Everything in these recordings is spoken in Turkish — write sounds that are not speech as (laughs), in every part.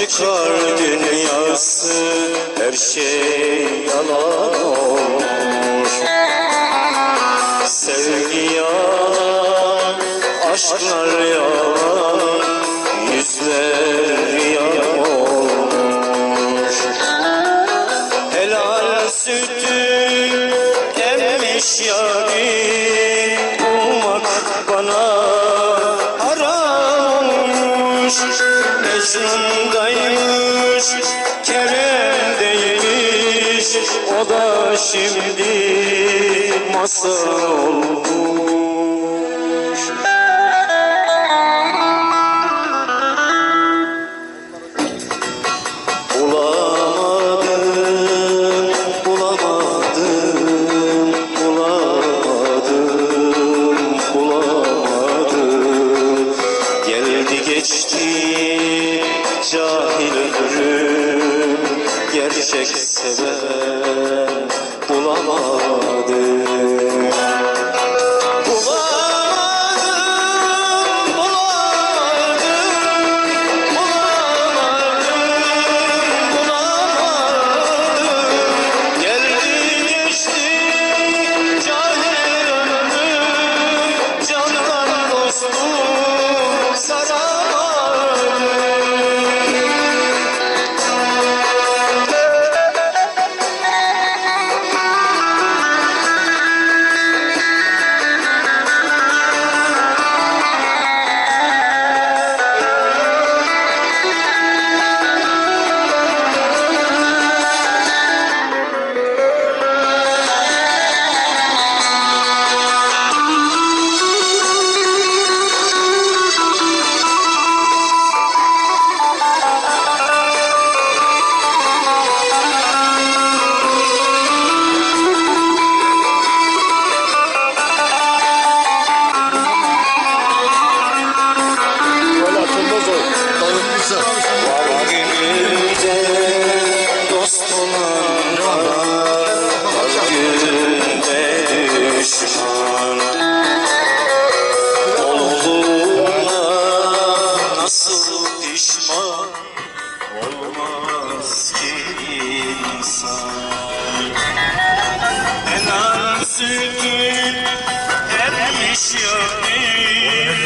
çıkar dünyası her şey yalan olur Sevgi yalan, aşklar yalan, yüzler yalan olmuş. Helal sütü emmiş yari bulmak bana haram olmuş. Mecnun'daymış masal olmuş Bulamadım, bulamadım, bulamadım, bulamadım Geldi geçti cahil ömrüm Gerçek seven bulamadım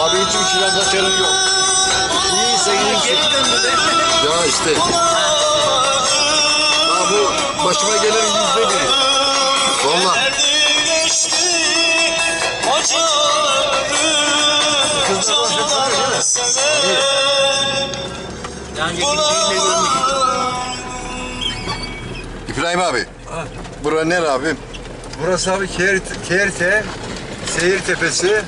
Abi hiç içilen kaçarın yok. Niyeyse geri döndü. Ya işte. Ha bu başıma gelen yüzde biri. Valla. Geçti koca ömrüm Candan seven bulamadım İbrahim abi. Bura nere abi? Burası abi Kehr, Kehirte, Seyir Tepesi,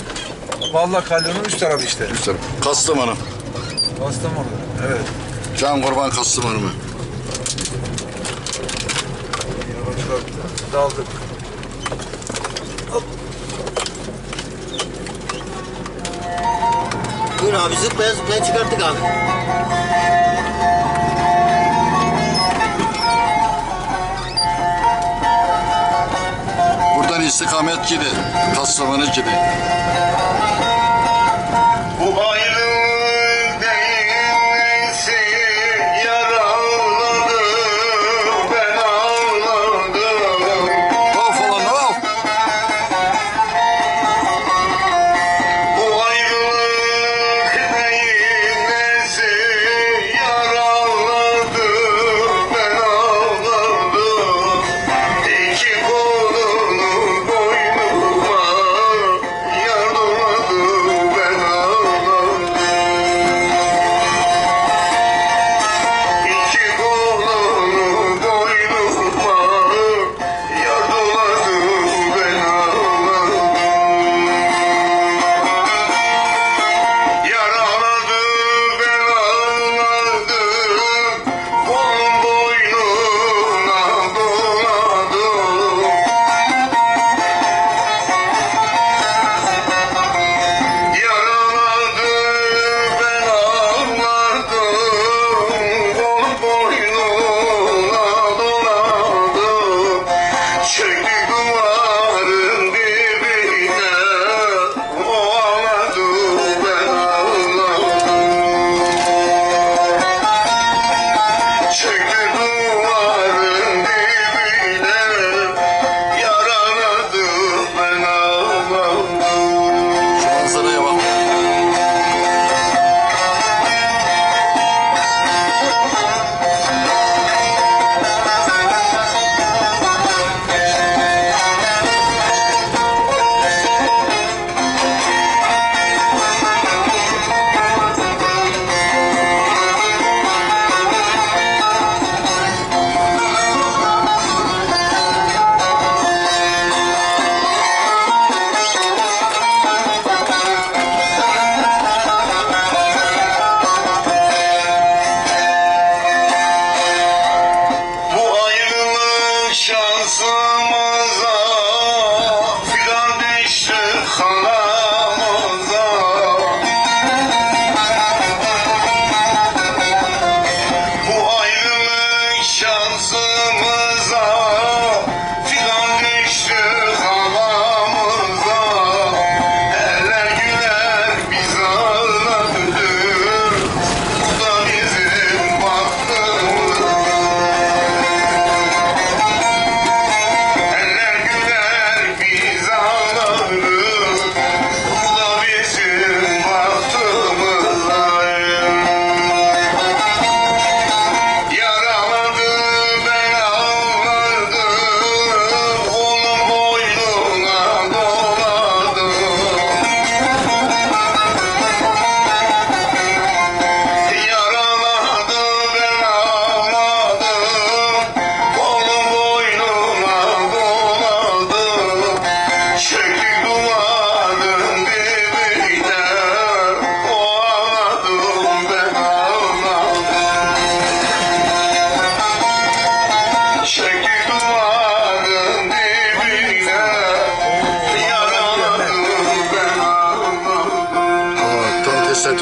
Valla Kalyan'ın üst tarafı işte. Üst taraf. Kastamonu. Kastamonu. Evet. Can Kurban Kastamonu mu? Yavaşlar daldık. Buyur abi zıplaya zıplaya çıkarttık abi. İstikamet gidi. Kastamonu gidi.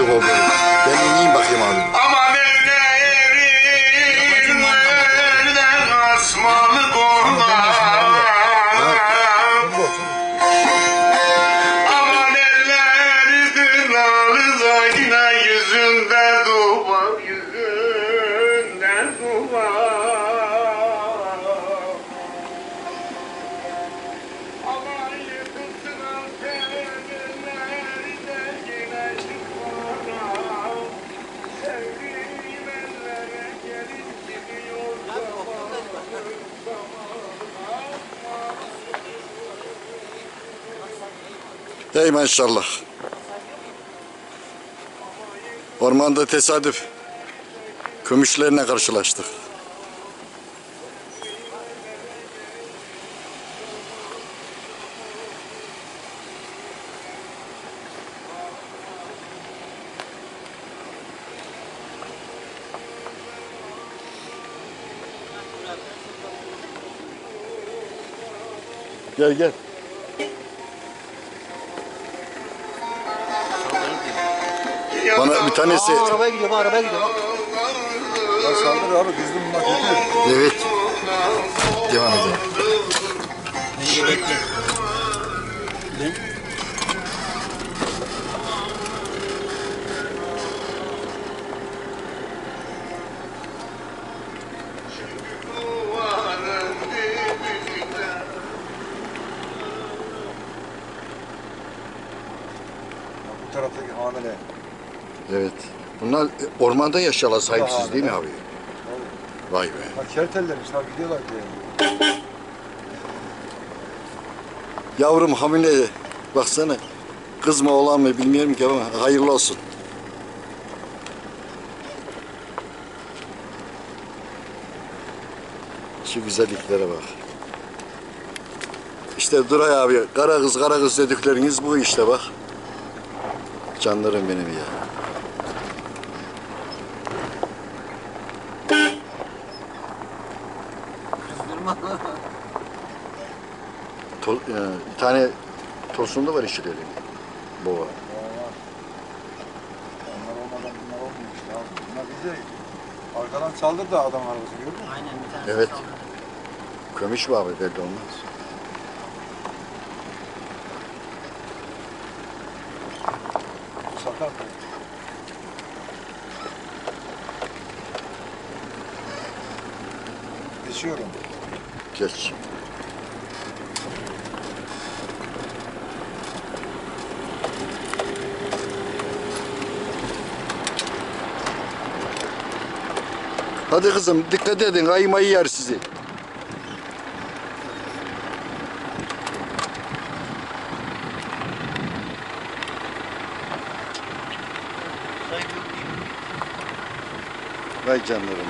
will be. Hey maşallah. Ormanda tesadüf. Kömüşlerine karşılaştık. Gel gel. Tanesi Aa, arabaya gidiyor arabaya gidiyor bak. Ya saldır abi kızdım bunlar kötü. Evet. Devam edelim. Ya bu taraftaki hamile. Evet. Bunlar ormanda yaşıyorlar sahipsiz değil mi abi? Vay be. Ha kertellermiş ha gidiyorlar diye. Yavrum hamile. Baksana. Kız mı oğlan mı bilmiyorum ki ama hayırlı olsun. Şu güzelliklere bak. İşte Duray abi, kara kız kara kız dedikleriniz bu işte bak. Canlarım benim ya. (laughs) To, e, bir tane tosun da var işleri. Baba. Onlar olmadan bunlar olmuyor işte abi. Bunlar bize arkadan saldırdı da adam arabası gördün mü? Aynen bir tane. Evet. Kömüş mü abi belli olmaz. Sakat. Geçiyorum. Geç. Hadi kızım dikkat edin aymayı yer sizi. Vay canlarım.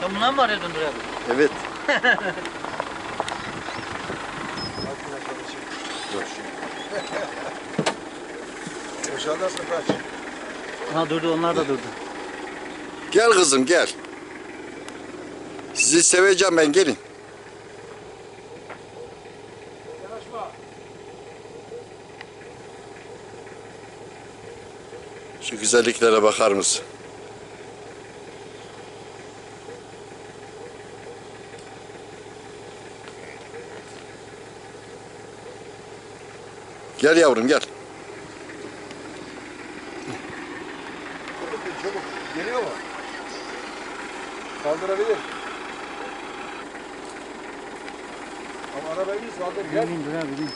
Sen bundan mı arıyordun Duray abi? Evet. Kaç. Ha durdu onlar da durdu. Gel kızım gel. Sizi seveceğim ben gelin. Şu güzelliklere bakar mısın? Gel yavrum gel. Çabuk. Geliyor mu? Kaldırabilir. Ama arabayı bir saldır gel. Abi bin.